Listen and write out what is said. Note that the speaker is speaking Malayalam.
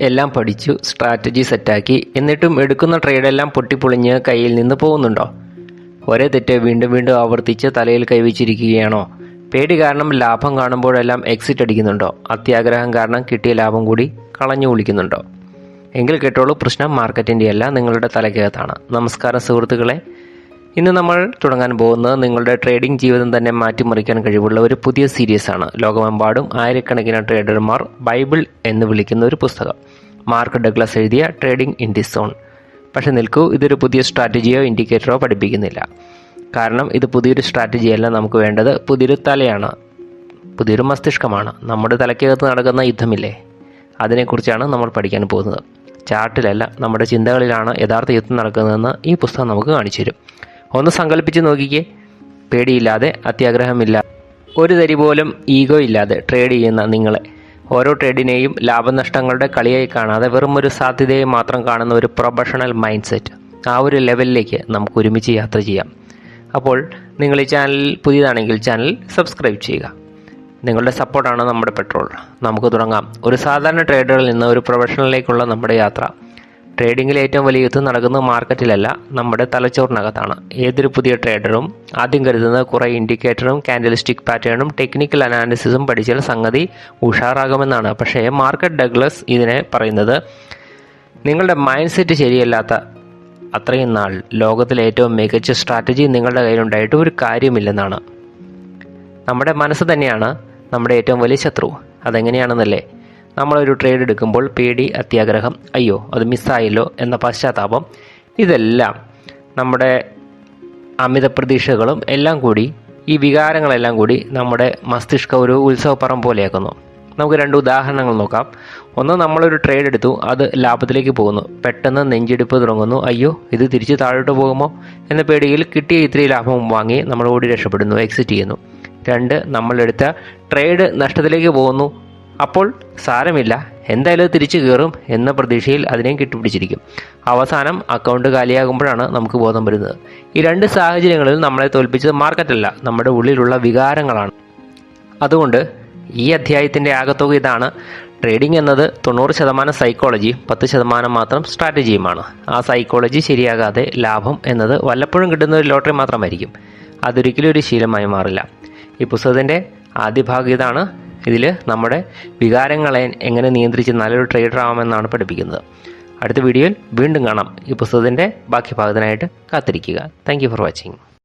എല്ലാം പഠിച്ചു സ്ട്രാറ്റജി സെറ്റാക്കി എന്നിട്ടും എടുക്കുന്ന ട്രേഡെല്ലാം പൊട്ടിപ്പൊളിഞ്ഞ് കയ്യിൽ നിന്ന് പോകുന്നുണ്ടോ? ഒരേ തെറ്റ് വീണ്ടും വീണ്ടും ആവർത്തിച്ച് തലയിൽ കൈവച്ചിരിക്കുകയാണോ? പേടി കാരണം ലാഭം കാണുമ്പോഴെല്ലാം എക്സിറ്റ് അടിക്കുന്നുണ്ടോ? അത്യാഗ്രഹം കാരണം കിട്ടിയ ലാഭം കൂടി കളഞ്ഞു കുളിക്കുന്നുണ്ടോ? എങ്കിൽ കേട്ടോളൂ പ്രശ്നം മാർക്കറ്റിന്റെ അല്ല നിങ്ങളുടെ തലക്കകത്താണ് നമസ്കാരം സുഹൃത്തുക്കളെ. ഇന്ന് നമ്മൾ തുടങ്ങാൻ പോകുന്നത് നിങ്ങളുടെ ട്രേഡിംഗ് ജീവിതം തന്നെ മാറ്റിമറിക്കാൻ കഴിവുള്ള ഒരു പുതിയ സീരീസ് ആണ്. ലോകമെമ്പാടും ആയിരക്കണക്കിന് ട്രേഡർമാർ ബൈബിൾ എന്ന് വിളിക്കുന്ന ഒരു പുസ്തകം. മാർക്ക് ഡഗ്ലസ് എഴുതിയ ട്രേഡിംഗ് ഇൻ ദി സോൺ പക്ഷെ നിൽക്കൂ ഇതൊരു പുതിയ സ്ട്രാറ്റജിയോ ഇൻഡിക്കേറ്ററോ പഠിപ്പിക്കുന്നില്ല. കാരണം ഇത് പുതിയൊരു സ്ട്രാറ്റജിയല്ല നമുക്ക് വേണ്ടത്. പുതിയൊരു തലയാണ്. പുതിയൊരു മസ്തിഷ്കമാണ്. നമ്മുടെ തലയ്ക്കകത്ത് നടക്കുന്ന യുദ്ധമില്ലേ? അതിനെക്കുറിച്ചാണ് നമ്മൾ പഠിക്കാൻ പോകുന്നത്. ചാർട്ടിലല്ല നമ്മുടെ ചിന്തകളിലാണ് യഥാർത്ഥ യുദ്ധം നടക്കുന്നതെന്ന് ഈ പുസ്തകം നമുക്ക് കാണിച്ചു തരും. ഒന്ന് സങ്കല്പിച്ച് നോക്കിക്കേ. പേടിയില്ലാതെ അത്യാഗ്രഹമില്ല. ഒരു തരി പോലും ഈഗോ ഇല്ലാതെ ട്രേഡ് ചെയ്യുന്ന നിങ്ങളെ. ഓരോ ട്രേഡിനെയും ലാഭനഷ്ടങ്ങളുടെ കളിയായി കാണാതെ വെറും ഒരു സാധ്യതയെ മാത്രം കാണുന്ന ഒരു പ്രൊഫഷണൽ മൈൻഡ് സെറ്റ് ആ ഒരു ലെവലിലേക്ക് നമുക്ക് ഒരുമിച്ച് യാത്ര ചെയ്യാം. അപ്പോൾ നിങ്ങൾ ഈ ചാനൽ പുതിയതാണെങ്കിൽ ചാനൽ സബ്സ്ക്രൈബ് ചെയ്യുക. നിങ്ങളുടെ സപ്പോർട്ടാണ് നമ്മുടെ പെട്രോൾ. നമുക്ക് തുടങ്ങാം. ഒരു സാധാരണ ട്രേഡറിൽ നിന്ന് ഒരു പ്രൊഫഷണലിലേക്കുള്ള നമ്മുടെ യാത്ര. ട്രേഡിങ്ങിൽ ഏറ്റവും വലിയ യുദ്ധം നടക്കുന്നത് മാർക്കറ്റിലല്ല നമ്മുടെ തലച്ചോറിനകത്താണ്. ഏതൊരു പുതിയ ട്രേഡറും ആദ്യം കരുതുന്ന കുറേ ഇൻഡിക്കേറ്ററും കാൻഡലിസ്റ്റിക് പാറ്റേണും ടെക്നിക്കൽ അനാലിസിസും പഠിച്ചാൽ സംഗതി ഉഷാറാകുമെന്നാണ്. പക്ഷേ മാർക്കറ്റ് ഡഗ്ലസ് ഇതിനെ പറയുന്നത് നിങ്ങളുടെ മൈൻഡ് സെറ്റ് ശരിയല്ലാത്ത അത്രയും നാൾ ലോകത്തിലെ ഏറ്റവും മികച്ച സ്ട്രാറ്റജി നിങ്ങളുടെ കയ്യിലുണ്ടായിട്ട് ഒരു കാര്യമില്ലെന്നാണ്. നമ്മുടെ മനസ്സ് തന്നെയാണ് നമ്മുടെ ഏറ്റവും വലിയ ശത്രു. അതെങ്ങനെയാണെന്നല്ലേ? നമ്മളൊരു ട്രേഡ് എടുക്കുമ്പോൾ പേടി അത്യാഗ്രഹം അയ്യോ അത് മിസ്സായല്ലോ എന്ന പശ്ചാത്താപം ഇതെല്ലാം നമ്മുടെ അമിത പ്രതീക്ഷകളും എല്ലാം കൂടി ഈ വികാരങ്ങളെല്ലാം കൂടി നമ്മുടെ മസ്തിഷ്കം ഒരു ഉത്സവപ്പറം പോലെയാക്കുന്നു. നമുക്ക് രണ്ട് ഉദാഹരണങ്ങൾ നോക്കാം. ഒന്ന് നമ്മളൊരു ട്രേഡ് എടുത്തു അത് ലാഭത്തിലേക്ക് പോകുന്നു. പെട്ടെന്ന് നെഞ്ചെടുപ്പ് തുടങ്ങുന്നു. അയ്യോ ഇത് തിരിച്ച് താഴോട്ട് പോകുമോ? എന്ന പേടിയിൽ കിട്ടിയ ഇത്രയും ലാഭം വാങ്ങി നമ്മൾ ഓടി രക്ഷപ്പെടുന്നു എക്സിറ്റ് ചെയ്യുന്നു. രണ്ട് നമ്മളെടുത്ത ട്രേഡ് നഷ്ടത്തിലേക്ക് പോകുന്നു. അപ്പോൾ സാരമില്ല എന്തായാലും അത് തിരിച്ചു കയറും എന്ന പ്രതീക്ഷയിൽ അതിനെയും കെട്ടിപ്പിടിച്ചിരിക്കും. അവസാനം അക്കൗണ്ട് കാലിയാകുമ്പോഴാണ് നമുക്ക് ബോധം വരുന്നത്. ഈ രണ്ട് സാഹചര്യങ്ങളിൽ നമ്മളെ തോൽപ്പിച്ചത് മാർക്കറ്റല്ല നമ്മുടെ ഉള്ളിലുള്ള വികാരങ്ങളാണ്. അതുകൊണ്ട് ഈ അധ്യായത്തിന്റെ ആകത്തുക ഇതാണ്. ട്രേഡിംഗ് എന്നത് തൊണ്ണൂറ് ശതമാനം സൈക്കോളജി പത്ത് ശതമാനം മാത്രം സ്ട്രാറ്റജിയുമാണ് ആ സൈക്കോളജി ശരിയാകാതെ ലാഭം എന്നത് വല്ലപ്പോഴും കിട്ടുന്ന ഒരു ലോട്ടറി മാത്രമായിരിക്കും. അതൊരിക്കലും ഒരു ശീലമായി മാറില്ല. ഈ പുസ്തകത്തിന്റെ ആദ്യ ഭാഗം ഇതാണ്. ഇതിൽ നമ്മുടെ വികാരങ്ങളെ എങ്ങനെ നിയന്ത്രിച്ച് നല്ലൊരു ട്രേഡർ ആവാമെന്നാണ് പഠിപ്പിക്കുന്നത്. അടുത്ത വീഡിയോയിൽ വീണ്ടും കാണാം ഈ പുസ്തകത്തിന്റെ ബാക്കി ഭാഗത്തിനായിട്ട് കാത്തിരിക്കുക. Thank for watching